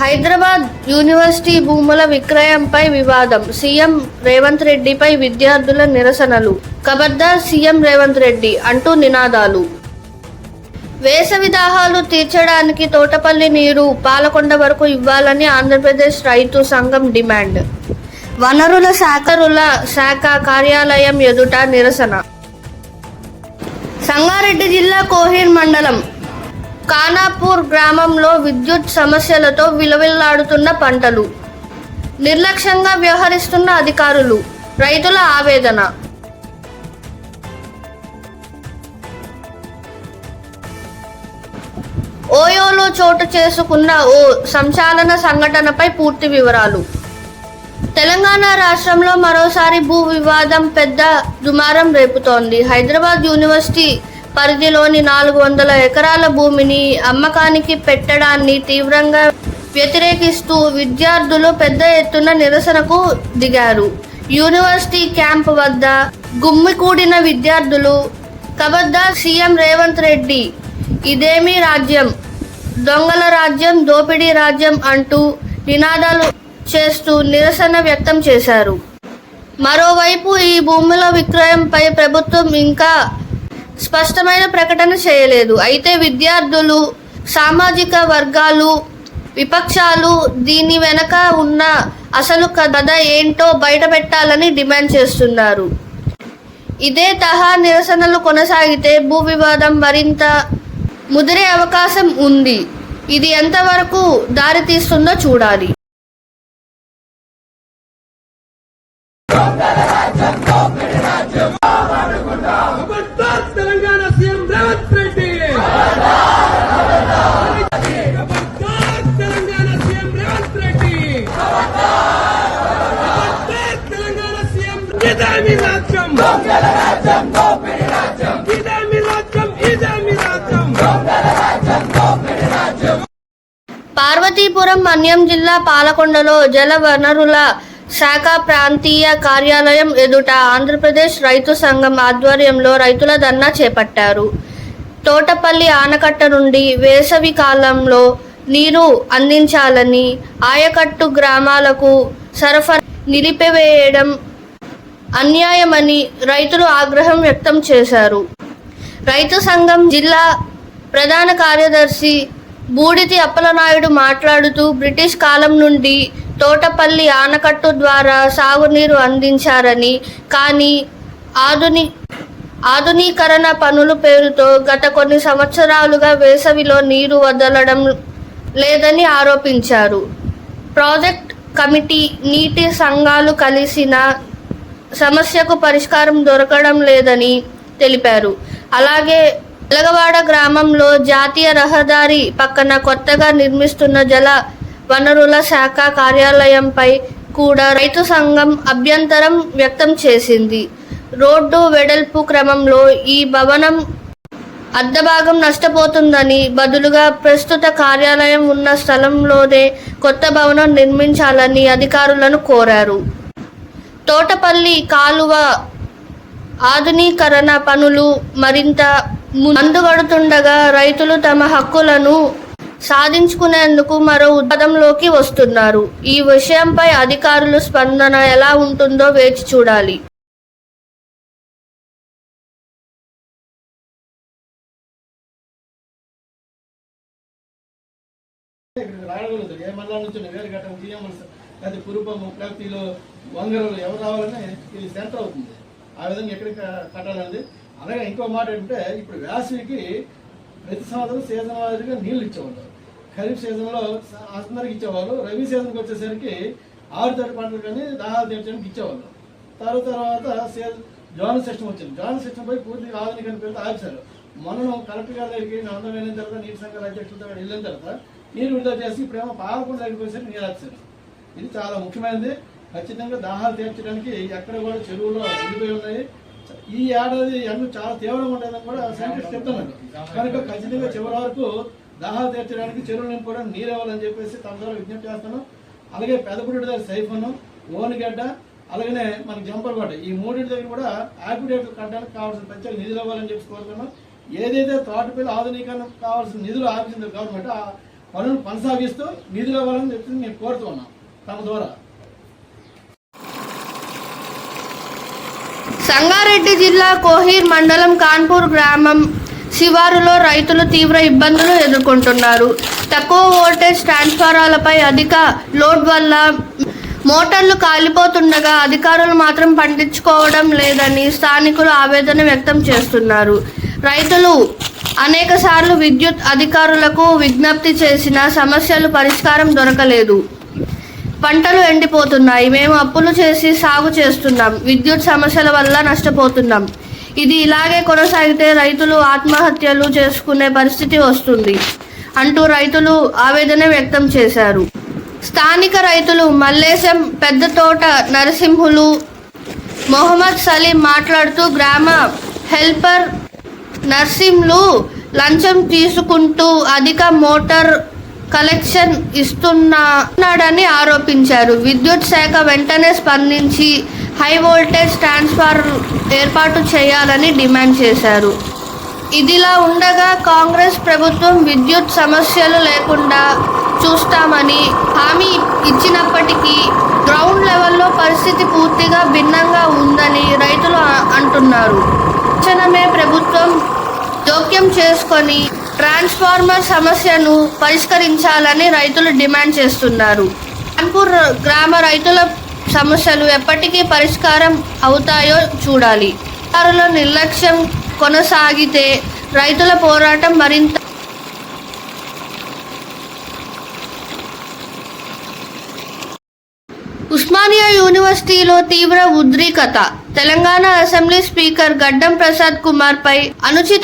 Hyderabad university భూముల విక్రయంపై వివాదం. CM Revanth రెడ్డిపై విద్యార్థుల నిరసనలు. ఖబర్దార్ సీఎం రేవంత్ రెడ్డి అంటూ నినాదాలు. వేసవి దాహాలు తీర్చడానికి తోటపల్లి నీరు పాలకొండ వరకు ఇవ్వాలని ఆంధ్రప్రదేశ్ రైతు సంఘం డిమాండ్. వనరుల శాఖరుల శాఖ కార్యాలయం ఎదుట నిరసన. సంగారెడ్డి జిల్లా కోహిర్ మండలం కానాపూర్ గ్రామంలో విద్యుత్ సమస్యలతో విలవిల్లాడుతున్న పంటలు. నిర్లక్ష్యంగా వ్యవహరిస్తున్న అధికారులు రైతుల ఆవేదన. ఓయోలో చోటు చేసుకున్న ఓ సంచాలన సంఘటనపై పూర్తి వివరాలు. తెలంగాణ రాష్ట్రంలో మరోసారి భూ వివాదం పెద్ద దుమారం రేపుతోంది. హైదరాబాద్ యూనివర్సిటీ పరిధిలోని నాలుగు వందల ఎకరాల భూమిని అమ్మకానికి పెట్టడాన్ని తీవ్రంగా వ్యతిరేకిస్తూ విద్యార్థులు పెద్ద ఎత్తున నిరసనకు దిగారు. యూనివర్సిటీ క్యాంప్ వద్ద గుమ్మికూడిన విద్యార్థులు కబద్దార్ సీఎం రేవంత్ రెడ్డి ఇదేమీ రాజ్యం దొంగల రాజ్యం దోపిడీ రాజ్యం అంటూ నినాదాలు చేస్తూ నిరసన వ్యక్తం చేశారు. మరోవైపు ఈ భూముల విక్రయంపై ప్రభుత్వం ఇంకా స్పష్టమైన ప్రకటన చేయలేదు. అయితే విద్యార్థులు సామాజిక వర్గాలు విపక్షాలు దీని వెనక ఉన్న అసలు కథ ఏంటో బయటపెట్టాలని డిమాండ్ చేస్తున్నారు. ఇదే తహా నిరసనలు కొనసాగితే భూ వివాదం మరింత ముదిరే అవకాశం ఉంది. ఇది ఎంతవరకు దారితీస్తుందో చూడాలి. రాజ్యం పార్వతీపురం మన్యం జిల్లా పాలకొండలో జల వనరుల శాఖ ప్రాంతీయ కార్యాలయం ఎదుట ఆంధ్రప్రదేశ్ రైతు సంఘం ఆధ్వర్యంలో రైతుల ధర్నా చేపట్టారు. తోటపల్లి ఆనకట్ట నుండి వేసవి కాలంలో నీరు అందించాలని ఆయకట్టు గ్రామాలకు సరఫరా నిలిపివేయడం అన్యాయమని రైతులు ఆగ్రహం వ్యక్తం చేశారు. రైతు సంఘం జిల్లా ప్రధాన కార్యదర్శి బూడిది అప్పలనాయుడు మాట్లాడుతూ బ్రిటిష్ కాలం నుండి తోటపల్లి ఆనకట్టు ద్వారా సాగునీరు అందించారని కానీ ఆధుని ఆధునీకరణ పనుల పేరుతో గత కొన్ని సంవత్సరాలుగా వేసవిలో నీరు వదలడం లేదని ఆరోపించారు. ప్రాజెక్ట్ కమిటీ నీటి సంఘాలు కలిసిన సమస్యకు పరిష్కారం దొరకడం లేదని తెలిపారు. అలాగే వెలగవాడ గ్రామంలో జాతీయ రహదారి పక్కన కొత్తగా నిర్మిస్తున్న జల వనరుల శాఖ కార్యాలయంపై కూడా రైతు సంఘం అభ్యంతరం వ్యక్తం చేసింది. రోడ్డు వెడల్పు క్రమంలో ఈ భవనం అర్ధభాగం నష్టపోతుందని బదులుగా ప్రస్తుత కార్యాలయం ఉన్న స్థలంలోనే కొత్త భవనం నిర్మించాలని అధికారులను కోరారు. తోటపల్లి కాలువ ఆధునీకరణ పనులు మరింత ముందుగడుతుండగా రైతులు తమ హక్కులను సాధించుకునేందుకు మరో ఉత్పాదంలోకి వస్తున్నారు. ఈ విషయంపై అధికారులు స్పందన ఎలా ఉంటుందో వేచి చూడాలి. అది కురుపము ప్రగతిలో వంగరలు ఎవరు రావాలని ఇది సెంటర్ అవుతుంది. ఆ విధంగా ఎక్కడికి క- అలాగే ఇంకో మాట ఏంటంటే ఇప్పుడు వేసవికి ప్రతి సంవత్సరం సీజన్ వారీగా నీళ్ళు ఇచ్చేవాళ్ళు. ఖరీఫ్ సీజన్లో అందరికి ఇచ్చేవాళ్ళు. రవి సీజన్కి వచ్చేసరికి ఆరు తడి పంటలు కానీ దాహాలు తీర్చడానికి ఇచ్చేవాళ్ళు. తర్వాత తర్వాత సీజన్ జోన్ సిస్టమ్ వచ్చింది. జోన సిస్టమ్ పై పూర్తిగా ఆధునిక పేరుతో ఆపేశారు. మనం కలెక్టర్ గారి దగ్గరికి అందరం వెళ్ళిన తర్వాత నీటి సంఘాల అధ్యక్షులతో వెళ్ళిన తర్వాత నీరు విడుదల చేసి ఇప్పుడేమో పాలకుండా దగ్గరికి నీరు ఆపేశారు. ఇది చాలా ముఖ్యమైనది. ఖచ్చితంగా దాహాలు తీర్చడానికి ఎక్కడ కూడా చెరువులో నిండిపోయి ఉన్నాయి. ఈ ఏడాది ఎండ చాలా తీవ్రంగా ఉండేదని కూడా సైంటిస్ట్ చెప్తున్నారు. కనుక ఖచ్చితంగా చివరి వరకు దాహాలు తీర్చడానికి చెరువులను కూడా నీరు ఇవ్వాలని చెప్పేసి తమ ద్వారా విజ్ఞప్తి చేస్తాను. అలాగే పెదపుడి దగ్గర సైఫోను ఓనిగడ్డ అలాగనే మనకి జంపర్గడ్డ ఈ మూడింటి దగ్గర కూడా ఆక్విడేట్లు కట్టడానికి కావాల్సిన ప్రత్యేక నిధులు ఇవ్వాలని చెప్పి కోరుతున్నాం ఏదైతే తోటపల్లి ఆధునీకరణ కావాల్సిన నిధులు ఆపించిందో గవర్నమెంట్ ఆ- పనులు కొనసాగిస్తూ నిధులు ఇవ్వాలని చెప్పి మేము కోరుతున్నాం తమ ద్వారా. సంగారెడ్డి జిల్లా కోహీర్ మండలం కాన్పూర్ గ్రామం శివారులో రైతులు తీవ్ర ఇబ్బందులు ఎదుర్కొంటున్నారు. తక్కువ వోల్టేజ్ ట్రాన్స్ఫారాలపై అధిక లోడ్ వల్ల మోటార్లు కాలిపోతుండగా అధికారులు మాత్రం పండించుకోవడం లేదని స్థానికులు ఆవేదన వ్యక్తం చేస్తున్నారు. రైతులు అనేక సార్లు విద్యుత్ అధికారులకు విజ్ఞప్తి చేసిన సమస్యలు పరిష్కారం దొరకలేదు. పంటలు ఎండిపోతున్నాయి. మేము అప్పులు చేసి సాగు చేస్తున్నాం. విద్యుత్ సమస్యల వల్ల నష్టపోతున్నాం. ఇది ఇలాగే కొనసాగితే రైతులు ఆత్మహత్యలు చేసుకునే పరిస్థితి వస్తుంది అంటూ రైతులు ఆవేదన వ్యక్తం చేశారు. స్థానిక రైతులు మల్లేశం పెద్ద తోట నరసింహులు మొహమ్మద్ సలీం మాట్లాడుతూ గ్రామ హెల్పర్ నర్సింలు లంచం తీసుకుంటూ అధిక మోటార్ కలెక్షన్ ఇస్తున్నాడని ఆరోపించారు. విద్యుత్ శాఖ వెంటనే స్పందించి హై వోల్టేజ్ ట్రాన్స్ఫార్ ఏర్పాటు చేయాలని డిమాండ్ చేశారు. ఇదిలా ఉండగా కాంగ్రెస్ ప్రభుత్వం విద్యుత్ సమస్యలు లేకుండా చూస్తామని హామీ ఇచ్చినప్పటికీ గ్రౌండ్ లెవెల్లో పరిస్థితి పూర్తిగా భిన్నంగా ఉందని రైతులు అంటున్నారు. తక్షణమే ప్రభుత్వం జోక్యం చేసుకొని ట్రాన్స్ఫార్మర్ సమస్యను పరిష్కరించాలని రైతులు డిమాండ్ చేస్తున్నారు. కాన్పూర్ గ్రామ రైతుల సమస్యలు ఎప్పటికీ పరిష్కారం అవుతాయో చూడాలి. అధికారుల నిర్లక్ష్యం కొనసాగితే రైతుల పోరాటం మరింత ఉస్మానియా యూనివర్సిటీలో తీవ్ర ఉద్రికత తెలంగాణ అసెంబ్లీ స్పీకర్ గడ్డం ప్రసాద్ కుమార్ పై అనుచిత